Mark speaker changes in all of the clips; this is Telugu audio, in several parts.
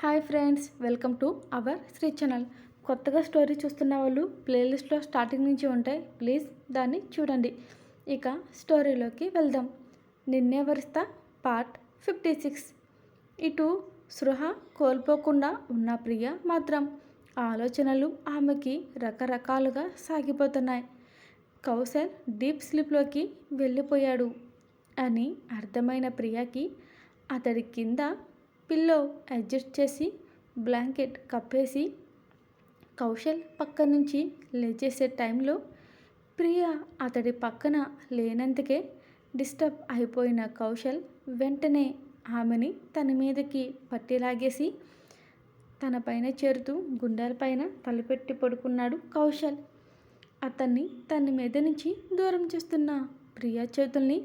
Speaker 1: Hi friends welcome to our Sri channel. కొత్తగా స్టోరీ చూస్తున్న వాళ్ళు ప్లేలిస్ట్లో స్టార్టింగ్ నుంచి ఉంటాయి. ప్లీజ్ దాన్ని చూడండి. ఇక స్టోరీలోకి వెళ్దాం. నిన్నే వరిస్తా పార్ట్ ఫిఫ్టీ సిక్స్. ఇటు సృహ కోల్పోకుండా ఉన్న ప్రియ మాత్రం ఆలోచనలు ఆమెకి రకరకాలుగా సాగిపోతున్నాయి. కౌశల్ డీప్ స్లీప్లోకి వెళ్ళిపోయాడు అని అర్థమైన ప్రియకి అతడి కింద పిల్లో అడ్జస్ట్ చేసి బ్లాంకెట్ కప్పేసి కౌశల్ పక్క నుంచి లేచేసే టైంలో ప్రియ అతడి పక్కన లేనందుకే డిస్టర్బ్ అయిపోయిన కౌశల్ వెంటనే ఆమెని తన మీదకి పట్టిలాగేసి తన పైన చేరుతూ గుండెలపైన తలపెట్టి పడుకున్నాడు కౌశల్. అతన్ని తన మీద నుంచి దూరం చేస్తున్న ప్రియా చేతుల్ని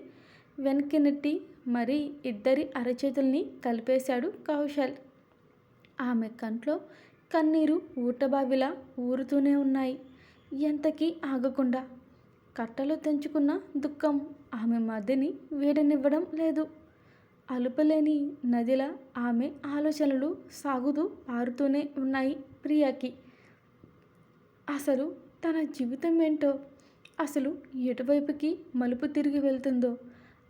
Speaker 1: వెనక్కి నెట్టి మరి ఇద్దరి అరచేతుల్ని కలిపేశాడు కౌశల్. ఆమె కంట్లో కన్నీరు ఊటబావిలా ఊరుతూనే ఉన్నాయి. ఎంతకీ ఆగకుండా కట్టలు తెంచుకున్న దుఃఖం ఆమె మదిని వేడనివ్వడం లేదు. అలుపలేని నదిలా ఆమె ఆలోచనలు సాగుతూ పారుతూనే ఉన్నాయి ప్రియాకి. అసలు తన జీవితం ఏంటో అసలు ఎటువైపుకి మలుపు తిరిగి వెళ్తుందో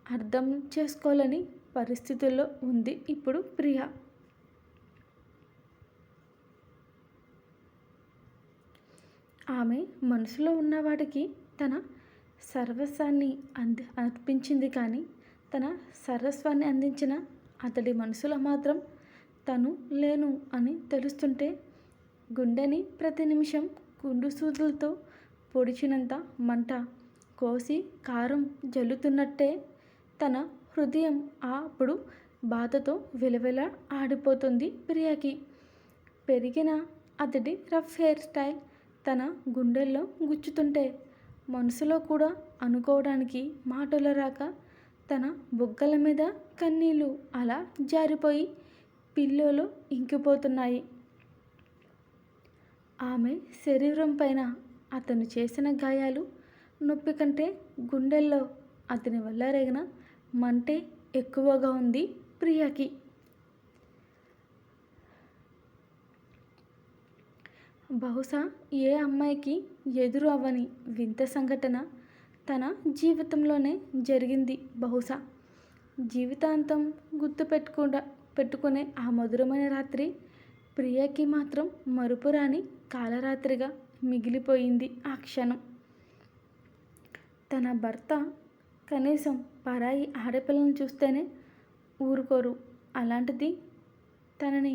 Speaker 1: అర్థం చేసుకోలేని పరిస్థితుల్లో ఉంది ఇప్పుడు ప్రియ. ఆమె మనసులో ఉన్నవాడికి తన సర్వస్వాన్ని అంది అర్పించింది కానీ తన సర్వస్వాన్ని అందించిన అతడి మనసులో మాత్రం తను లేను అని తెలుస్తుంటే గుండెని ప్రతి నిమిషం గుండు సూదులతో పొడిచినంత మంట కోసి కారం జల్లుతున్నట్టే తన హృదయం అప్పుడు బాధతో విలవిల ఆడిపోతుంది ప్రియాకి. పెరిగిన అతడి రఫ్ హెయిర్ స్టైల్ తన గుండెల్లో గుచ్చుతుంటే మనసులో కూడా అనుకోవడానికి మాటలు రాక తన బుగ్గల మీద కన్నీళ్ళు అలా జారిపోయి పిల్లోలో ఇంకిపోతున్నాయి. ఆమె శరీరం పైన అతను చేసిన గాయాలు నొప్పి కంటే గుండెల్లో అతని వల్ల రేగిన మంటే ఎక్కువగా ఉంది ప్రియాకి. బహుశా ఏ అమ్మాయికి ఎదురు అవ్వని వింత సంఘటన తన జీవితంలోనే జరిగింది బహుశా. జీవితాంతం గుర్తు పెట్టుకుండా పెట్టుకునే ఆ మధురమైన రాత్రి ప్రియకి మాత్రం మరుపురాని కాలరాత్రిగా మిగిలిపోయింది ఆ క్షణం. తన భర్త కనీసం పరాయి ఆడపిల్లని చూస్తేనే ఊరుకోరు. అలాంటిది తనని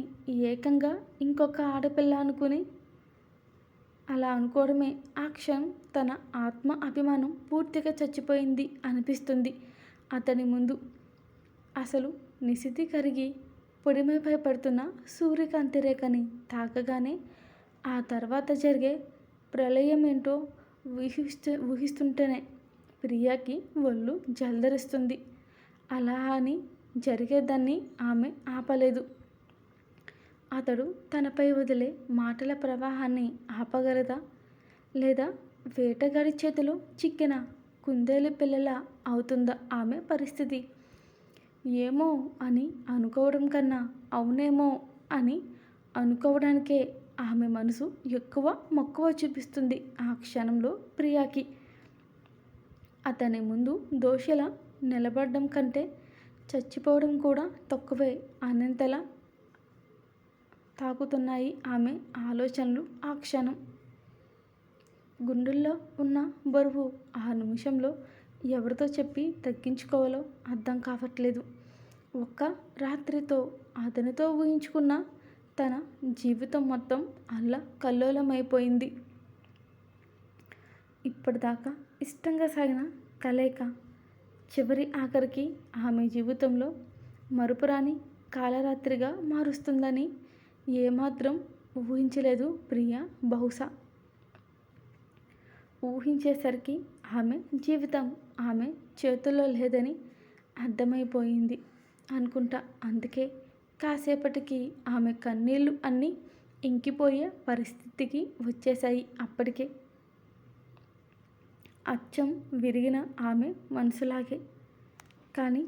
Speaker 1: ఏకంగా ఇంకొక ఆడపిల్ల అనుకుని అలా అనుకోవడమే. ఆ క్షణం తన ఆత్మ అభిమానం పూర్తిగా చచ్చిపోయింది అనిపిస్తుంది. అతని ముందు అసలు నిశితి కరిగి పొడిమై భయపడుతున్న సూర్యకాంతి రేఖని తాకగానే ఆ తర్వాత జరిగే ప్రళయం ఏంటో ఊహిస్తూ ఊహిస్తుంటేనే ప్రియాకి ఒళ్ళు జలదరిస్తుంది. అలా అని జరిగేదాన్ని ఆమె ఆపలేదు. అతడు తనపై వదిలే మాటల ప్రవాహాన్ని ఆపగలదా? లేదా వేటగాడి చేతిలో చిక్కిన కుందేలు పిల్లల అవుతుందా ఆమె పరిస్థితి? ఏమో అని అనుకోవడం కన్నా అవునేమో అని అనుకోవడానికే ఆమె మనసు ఎక్కువ మక్కువ చూపిస్తుంది ఆ క్షణంలో ప్రియాకి. అతని ముందు దోషిలా నిలబడడం కంటే చచ్చిపోవడం కూడా తక్కువే అనంతలా తాకుతున్నాయి ఆమె ఆలోచనలు ఆ క్షణం. గుండెల్లో ఉన్న బరువు ఆ నిమిషంలో ఎవరితో చెప్పి తగ్గించుకోవాలో అర్థం కావట్లేదు. ఒక్క రాత్రితో అతనితో ఊహించుకున్న తన జీవితం మొత్తం అల్ల కల్లోలమైపోయింది. ఇప్పటిదాకా ఇష్టంగా సాగిన కలయిక. చివరి ఆఖరికి ఆమె జీవితంలో మరుపురాని కాలరాత్రిగా మారుస్తుందని ఏమాత్రం ఊహించలేదు ప్రియ బహుశా. ఊహించేసరికి ఆమె జీవితం ఆమె చేతుల్లో లేదని అర్థమైపోయింది అనుకుంటా. అందుకే కాసేపటికి ఆమె కన్నీళ్ళు అన్నీ ఇంకిపోయే పరిస్థితికి వచ్చేసాయి అప్పటికే. అచ్చం విరిగిన ఆమె మనసులాగే. కానీ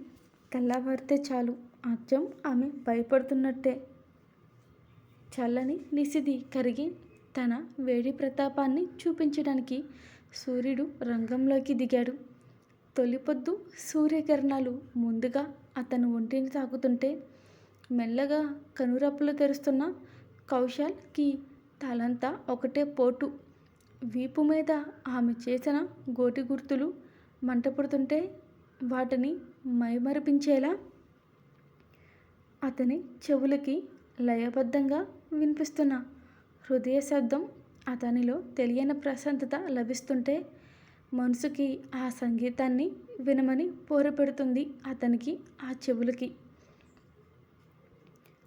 Speaker 1: తెల్లవారితే చాలు అచ్చం ఆమె భయపడుతున్నట్టే. చల్లని నిసిది కరిగి తన వేడి ప్రతాపాన్ని చూపించడానికి సూర్యుడు రంగంలోకి దిగాడు. తొలిపొద్దు సూర్యకిరణాలు ముందుగా అతను ఒంటిని తాకుతుంటే మెల్లగా కనురప్పులు తెరుస్తున్న కౌశల్కి తలంతా ఒకటే పోటు. వీపు మీద ఆమె చేసిన గోటి గుర్తులు మంటపడుతుంటే వాటిని మైమరిపించేలా అతని చెవులకి లయబద్ధంగా వినిపిస్తున్న హృదయ శబ్దం అతనిలో తెలియని ప్రశాంతత లభిస్తుంటే మనసుకి ఆ సంగీతాన్ని వినమని పోరపెడుతుంది అతనికి ఆ చెవులకి.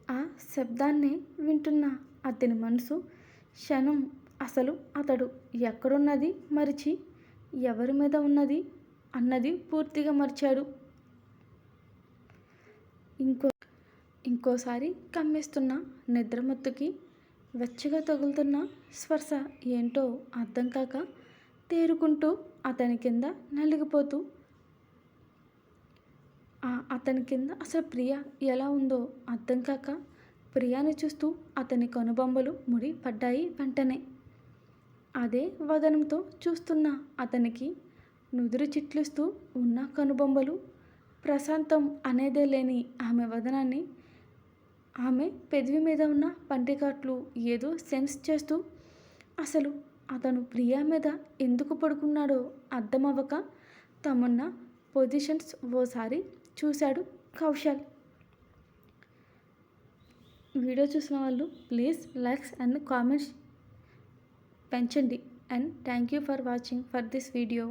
Speaker 1: ఆ శబ్దాన్ని వింటున్న అతని మనసు క్షణం అసలు అతడు ఎక్కడున్నది మరిచి? ఎవరి మీద ఉన్నది? అన్నది పూర్తిగా మర్చాడు. ఇంకో ఇంకోసారి కమ్మేస్తున్న నిద్రమత్తుకి వెచ్చగా తగులుతున్న స్పర్శ ఏంటో అర్థం కాక తేరుకుంటూ అతని కింద నలిగిపోతూ అతని కింద అసలు ప్రియ ఎలా ఉందో అర్థం కాక ప్రియాని చూస్తూ అతని కనుబొమ్మలు ముడి పడ్డాయి వెంటనే. అదే వదనంతో చూస్తున్న అతనికి నుదురు చిట్లిస్తూ ఉన్న కనుబొమ్మలు ప్రశాంతం అనేదే లేని ఆమె వదనాన్ని ఆమె పెదవి మీద ఉన్న పంటికాట్లు ఏదో సెన్స్ చేస్తూ అసలు అతను ప్రియా మీద ఎందుకు పడుకున్నాడో అర్థమవ్వక తమన్న పొజిషన్స్ ఓసారి చూశాడు కౌశల్. వీడియో చూసిన వాళ్ళు ప్లీజ్ లైక్స్ అండ్ కామెంట్స్ పెంచండి. And thank you for watching for this video.